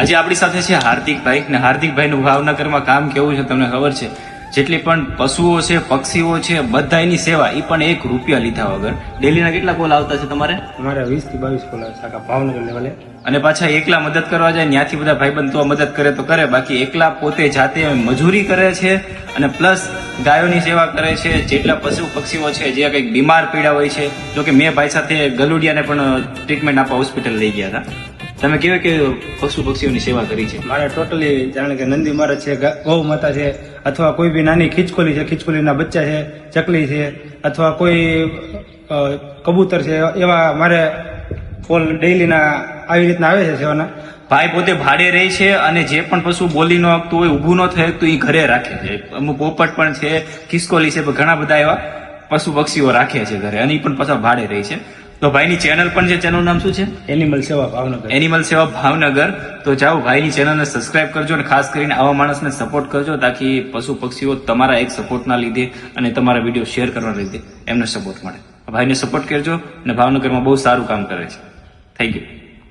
આજે આપણી સાથે છે હાર્દિકભાઈ ને હાર્દિકભાઈનું ભાવનગરમાં કામ કેવું છે તમને ખબર છે? જેટલી પણ પશુઓ છે પક્ષીઓ છે બધા એની સેવા એ પણ એક રૂપિયા લીધા વગર. ડેલીના કેટલા કોલ આવતા છે તમારે? અમારે વીસથી બાવીસ કોલ આવે છે આખા ભાવનગર લેવલે અને પાછા એકલા મદદ કરવા જાય ત્યાંથી બધા ભાઈબંધ તો મદદ કરે તો કરે બાકી એકલા પોતે જાતે મજૂરી કરે છે અને પ્લસ ગાયોની સેવા કરે છે. જેટલા પશુ પક્ષીઓ છે જે કંઈક બીમાર પીડા હોય છે જો કે મેં ભાઈ સાથે ગલુડિયાને પણ ટ્રીટમેન્ટ આપવા હોસ્પિટલ લઈ ગયા હતા. તમે કેવી કે પશુ પક્ષીઓની સેવા કરી છે. મારે ટોટલી જાણે કે નંદી મહારાજ છે ગા- માતા છે અથવા કોઈ બી નાની ખીચકોલી છે ખીચકોલીના બચ્ચા છે ચકલી છે અથવા કોઈ કબૂતર છે એવા મારે ફોલ ડેઈલીના આવી રીતના આવે છે સેવાના. ભાઈ પોતે ભાડે રહે છે અને જે પણ પશુ બોલી ન આપતું હોય ઊભું ન થાય તો એ ઘરે રાખે છે. અમુક પોપટ પણ છે ખિસકોલી છે પણ ઘણા બધા એવા પશુ પક્ષીઓ રાખે છે ઘરે અને એ પણ પાછા ભાડે રહે છે. તો ભાઈની ચેનલ પણ છે ચેનલનું નામ શું છે? એનિમલ સેવા ભાવનગર. એનિમલ સેવા ભાવનગર. તો જાઓ ભાઈની ચેનલને સબસ્ક્રાઇબ કરજો અને ખાસ કરીને આવા માણસને સપોર્ટ કરજો તાકી પશુ પક્ષીઓ તમારા એક સપોર્ટના લીધે અને તમારા વીડિયો શેર કરવાના લીધે એમને સપોર્ટ મળે. ભાઈને સપોર્ટ કરજો અને ભાવનગરમાં બહુ સારું કામ કરે છે. Thank you